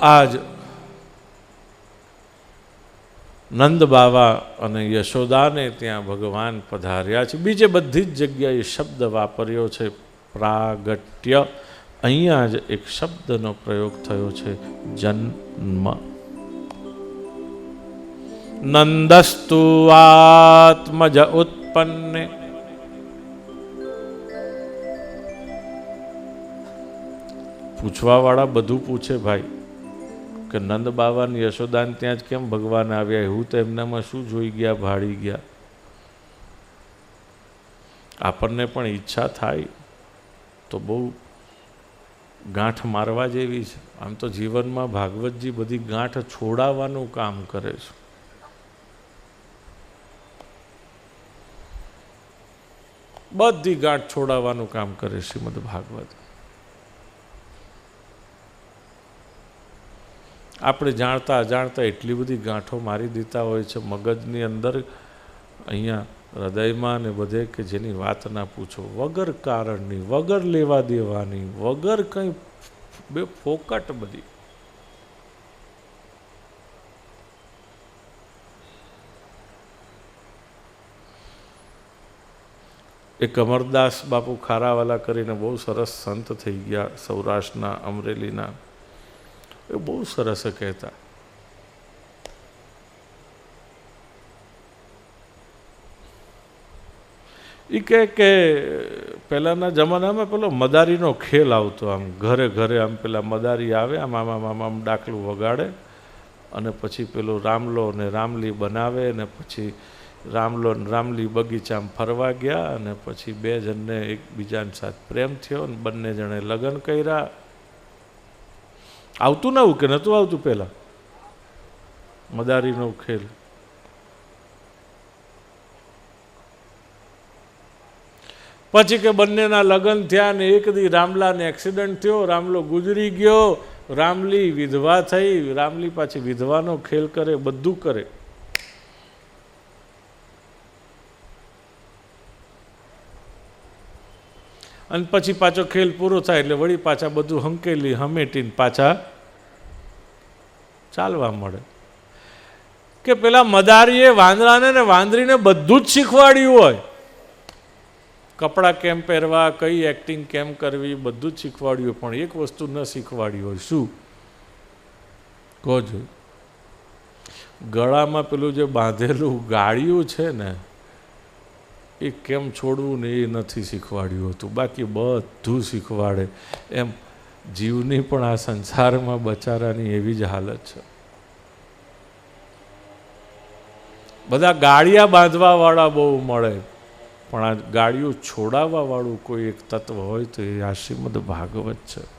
આજ નંદ બાવા અને યશોદાને ત્યાં ભગવાન પધાર્યા છે. બીજે બધી જ જગ્યાએ શબ્દ વાપર્યો છે. પ્રાગટ્ય. અહીંયા જ એક શબ્દનો પ્રયોગ થયો છે. જન્મ. નંદસ્તુ આત્મજ ઉત્પન્ને. પૂછવાવાળા બધું પૂછે ભાઈ. કે નંદ બાબાને યશોદાન ત્યાં જ કેમ ભગવાન આવ્યા? એવું તો એમનામાં શું જોઈ ગયા, ભાળી ગયા? આપણને પણ ઈચ્છા થાય તો બહુ ગાંઠ મારવા જેવી છે. આમ તો જીવનમાં ભાગવતજી બધી ગાંઠ છોડાવવાનું કામ કરે છે. બધી ગાંઠ છોડાવવાનું કામ કરે શ્રીમદ ભાગવત. આપણે જાણતા અજાણતા એટલી બધી ગાંઠો મારી દીતા હોય છે, મગજની અંદર અહીંયા હૃદયમાં ને બધે કે જેની વાત ના પૂછો. વગર કારણની, વગર લેવા દેવાની, વગર કંઈ બે ફોકટ બધી. એક અમરદાસ બાપુ ખારાવાલા કરીને બહુ સરસ સંત થઈ ગયા સૌરાષ્ટ્રના અમરેલીના. એ બહુ સરસ કહેતા. એ કહે કે પહેલાંના જમાનામાં પેલો મદારીનો ખેલ આવતો આમ, ઘરે ઘરે આમ પેલા મદારી આવે, આમ આમ આમ આમ ડાકલું વગાડે અને પછી પેલું રામલો ને રામલી બનાવે ને પછી રામલો ને રામલી બગીચામાં ફરવા ગયા અને પછી બે જણને એકબીજાની સાથે પ્રેમ થયો ને બંને જણે લગ્ન કર્યા. આવતું નવું કે નહોતું આવતું પહેલાં. મદારીનો ખેલ પછી કે બંનેના લગ્ન થયા ને એક દી રામલાને એક્સિડન્ટ થયો, રામલો ગુજરી ગયો, રામલી વિધવા થઈ, રામલી પાછી વિધવાનો ખેલ કરે, બધું કરે. અને પછી પાછો ખેલ પૂરો થાય એટલે વળી પાછા બધું હંકેલી હમેટીને પાછા ચાલવા મળે. કે પેલા મદારીએ વાંદરાને ને વાંદરીને બધું જ શીખવાડ્યું હોય. કપડાં કેમ પહેરવા, કઈ એક્ટિંગ કેમ કરવી, બધું જ શીખવાડ્યું પણ એક વસ્તુ ન શીખવાડ્યું હોય, શું? કહો જો ગળામાં પેલું જે બાંધેલું ગાળિયું છે ને, એ કેમ છોડવું ને એ નથી શીખવાડ્યું હતું. બાકી બધું શીખવાડે. એમ જીવની પણ આ સંસારમાં બચારાની એવી જ હાલત છે. બધા ગાળિયા બાંધવાવાળા બહુ મળે, પણ આ ગાળિયું છોડાવવાવાળું કોઈ એક તત્વ હોય તો એ આ ભાગવત છે.